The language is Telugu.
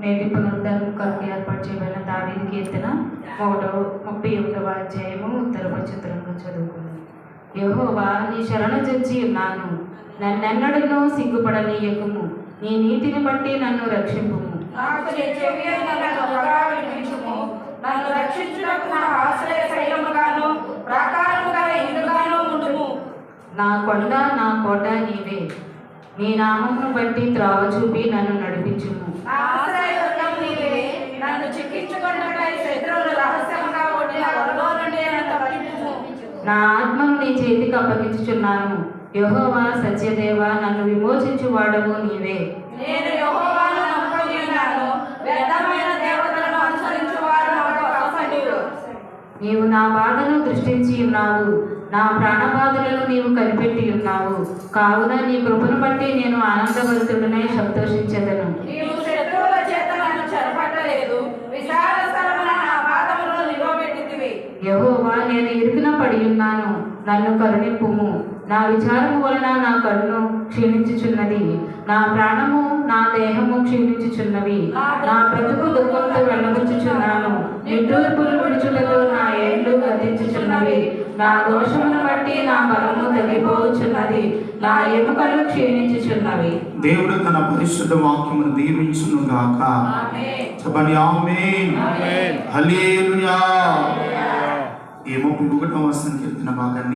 నేటి పునరుద్ధరణ కొరకు ఏర్పాటు చేయబడిన దావీది కీర్తన ఒకటో ముప్పై ఒకటవ అధ్యాయము ఉత్తర పచ్చతరంగా చదువుకున్నాను యెహోవా నీ శరణు చచ్చి ఉన్నాను. నన్నెన్నడూ సిగ్గుపడనీయకుము. నీ నీతిని బట్టి నన్ను చెవి నన్ను రక్షించుటకు నా ఆశ్రయ శైలముగాను ప్రాకారముగా ఇండుగాను ఉండుము. నా కొండ నా కోట నీవే. నీ నామమును బట్టి త్రావ చూపి నన్ను నడిపించుము. నా ఆత్మను నీ చేతికి అప్పగించుచున్నాను. యెహోవా సత్యదేవ నన్ను విమోచించువాడవు నీవే. నేను యెహోవాను నమ్ముకొని ఉన్నాను వ్యర్థమైన దేవతలను అనుసరించు వారు నాకు అసహ్యులు నీవు నా బాధను దృష్టించి ఉన్నావు. నా ప్రాణబాధలను నీవు కనిపెట్టి ఉన్నావు. కావున నీ కృపను బట్టి నేను ఆనందభరితుడనే సంతోషించదను యెహోవా నేను ఇరుకున పడి ఉన్నాను. నన్ను కరుణింపుము. నా విచారము వలన నా కన్ను క్షీణించుచున్నది. నా ప్రాణము నా దేహము క్షీణించుచున్నవి. నా బ్రతుకు దుఃఖంతో వెళ్ళబుచ్చుచున్నాను నిట్టూర్పులు విడుచులతో నా ఏళ్ళు గతించుచున్నవి. నా దోషమును బట్టి నా బలము తగ్గిపోవచ్చున్నది నా ఎముకలు క్షీణించుచున్నవి. దేవుడు తన పరిశుద్ధ వాక్యమును దీవించును గాక చెప్పండి ఆమేన్. హల్లెలూయా. ఈ ముప్పై ఒకటవ సంకీర్తన భాగాన్ని.